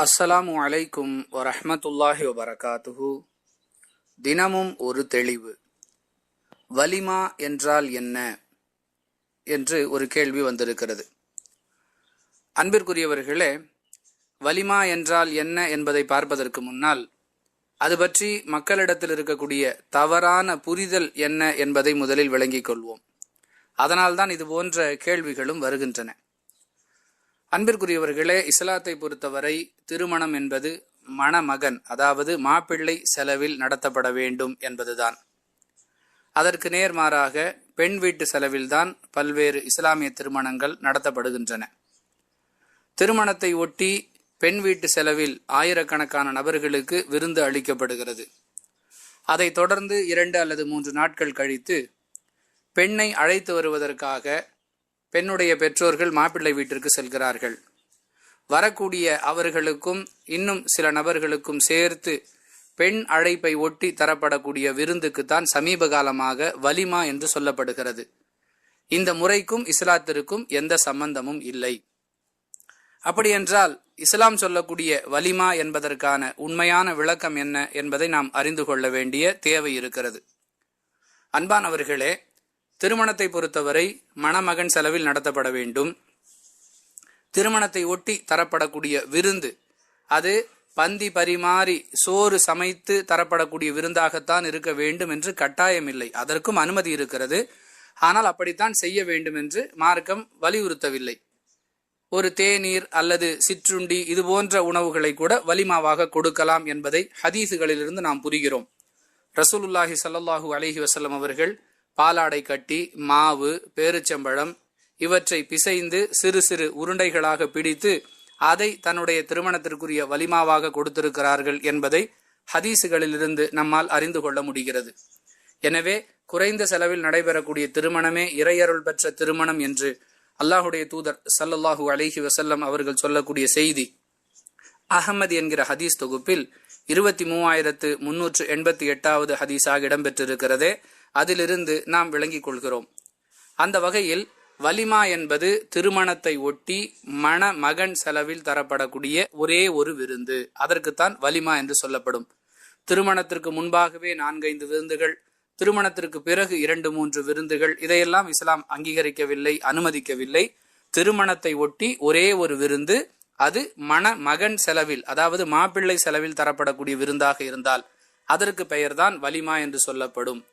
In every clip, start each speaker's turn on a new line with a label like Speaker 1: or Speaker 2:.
Speaker 1: அஸ்ஸலாமு அலைக்கும் வரஹ்மத்துல்லாஹி வபரகாத்துஹு. தினமும் ஒரு தெளிவு. வலிமா என்றால் என்ன? என்று ஒரு கேள்வி வந்திருக்கிறது. அன்பிற்குரியவர்களே வலிமா என்றால் என்ன என்பதை பார்ப்பதற்கு முன்னால் அது பற்றி மக்களிடத்தில் இருக்கக்கூடிய தவறான புரிதல் என்ன என்பதை முதலில் விளங்கிக் கொள்வோம். அதனால்தான் இது போன்ற கேள்விகளும் வருகின்றன. அன்பிற்குரியவர்களே இஸ்லாத்தை பொறுத்தவரை திருமணம் என்பது மணமகன் அதாவது மாப்பிள்ளை செலவில் நடத்தப்பட வேண்டும் என்பதுதான். அதற்கு நேர்மாறாக பெண் வீட்டு செலவில்தான் பல்வேறு இஸ்லாமிய திருமணங்கள் நடத்தப்படுகின்றன. திருமணத்தை ஒட்டி பெண் வீட்டு செலவில் ஆயிரக்கணக்கான நபர்களுக்கு விருந்து அளிக்கப்படுகிறது. அதைத் தொடர்ந்து இரண்டு அல்லது மூன்று நாட்கள் கழித்து பெண்ணை அழைத்து வருவதற்காக பெண்ணுடைய பெற்றோர்கள் மாப்பிள்ளை வீட்டிற்கு செல்கிறார்கள். வரக்கூடிய அவர்களுக்கும் இன்னும் சில நபர்களுக்கும் சேர்த்து பெண் அழைப்பை ஒட்டி தரப்படக்கூடிய விருந்துக்குத்தான் சமீப காலமாக வலிமா என்று சொல்லப்படுகிறது. இந்த முறைக்கும் இஸ்லாத்திற்கும் எந்த சம்பந்தமும் இல்லை. அப்படியென்றால் இஸ்லாம் சொல்லக்கூடிய வலிமா என்பதற்கான உண்மையான விளக்கம் என்ன என்பதை நாம் அறிந்து கொள்ள வேண்டிய தேவை இருக்கிறது. அன்பானவர்களே திருமணத்தை பொறுத்தவரை மணமகன் செலவில் நடத்தப்பட வேண்டும். திருமணத்தை ஒட்டி தரப்படக்கூடிய விருந்து அது பந்தி பரிமாறி சோறு சமைத்து தரப்படக்கூடிய விருந்தாகத்தான் இருக்க வேண்டும் என்று கட்டாயமில்லை அதற்கும் அனுமதி இருக்கிறது. ஆனால் அப்படித்தான் செய்ய வேண்டும் என்று மார்க்கம் வலியுறுத்தவில்லை. ஒரு தேநீர் அல்லது சிற்றுண்டி இது போன்ற உணவுகளை கூட வலிமாவாக கொடுக்கலாம் என்பதை ஹதீசுகளிலிருந்து நாம் புரிகிறோம். ரசூலுல்லாஹி சல்லாஹூ அலஹி வசல்லம் அவர்கள் பாலாடை கட்டி மாவு பேருச்சம்பழம் இவற்றை பிசைந்து சிறு சிறு உருண்டைகளாக பிடித்து அதை தன்னுடைய திருமணத்திற்குரிய வலிமாவாக கொடுத்திருக்கிறார்கள் என்பதை ஹதீசுகளிலிருந்து நம்மால் அறிந்து கொள்ள முடிகிறது. எனவே குறைந்த செலவில் நடைபெறக்கூடிய திருமணமே இறையருள் பெற்ற திருமணம் என்று அல்லாஹுடைய தூதர் சல்லல்லாஹூ அலஹி வசல்லம் அவர்கள் சொல்லக்கூடிய செய்தி. அகமது என்கிற ஹதீஸ் தொகுப்பில் இருபத்தி மூவாயிரத்து முன்னூற்று எண்பத்தி எட்டாவது ஹதீஸாக இடம்பெற்றிருக்கிறதே. அதிலிருந்து நாம் விளங்கிக் கொள்கிறோம். அந்த வகையில் வலிமா என்பது திருமணத்தை ஒட்டி மண மகன் செலவில் தரப்படக்கூடிய ஒரே ஒரு விருந்து. அதற்குத்தான் வலிமா என்று சொல்லப்படும். திருமணத்திற்கு முன்பாகவே நான்கைந்து விருந்துகள் திருமணத்திற்கு பிறகு இரண்டு மூன்று விருந்துகள் இதையெல்லாம் இஸ்லாம் அங்கீகரிக்கவில்லை அனுமதிக்கவில்லை. திருமணத்தை ஒட்டி ஒரே ஒரு விருந்து அது மண மகன் செலவில் அதாவது மாப்பிள்ளை செலவில் தரப்படக்கூடிய விருந்தாக இருந்தால் அதற்கு பெயர்தான் வலிமா என்று சொல்லப்படும்.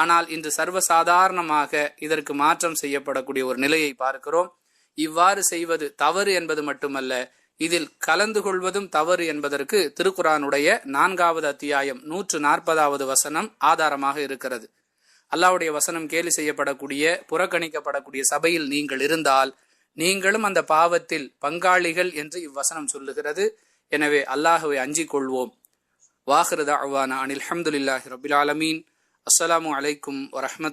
Speaker 1: ஆனால் இன்று சர்வசாதாரணமாக இதற்கு மாற்றம் செய்யப்படக்கூடிய ஒரு நிலையை பார்க்கிறோம். இவ்வாறு செய்வது தவறு என்பது மட்டுமல்ல இதில் கலந்து கொள்வதும் தவறு என்பதற்கு திருக்குறானுடைய நான்காவது அத்தியாயம் நூற்று நாற்பதாவது வசனம் ஆதாரமாக இருக்கிறது. அல்லாவுடைய வசனம் கேலி செய்யப்படக்கூடிய புறக்கணிக்கப்படக்கூடிய சபையில் நீங்கள் இருந்தால் நீங்களும் அந்த பாவத்தில் பங்காளிகள் என்று இவ்வசனம் சொல்லுகிறது. எனவே அல்லாஹுவை அஞ்சிக் கொள்வோம். வாஹிருதா அவானா அனில் அஹமதுல்லாஹி ரபில் ஆலமீன். அஸ்ஸலாமு அலைக்கும் வரஹமத்து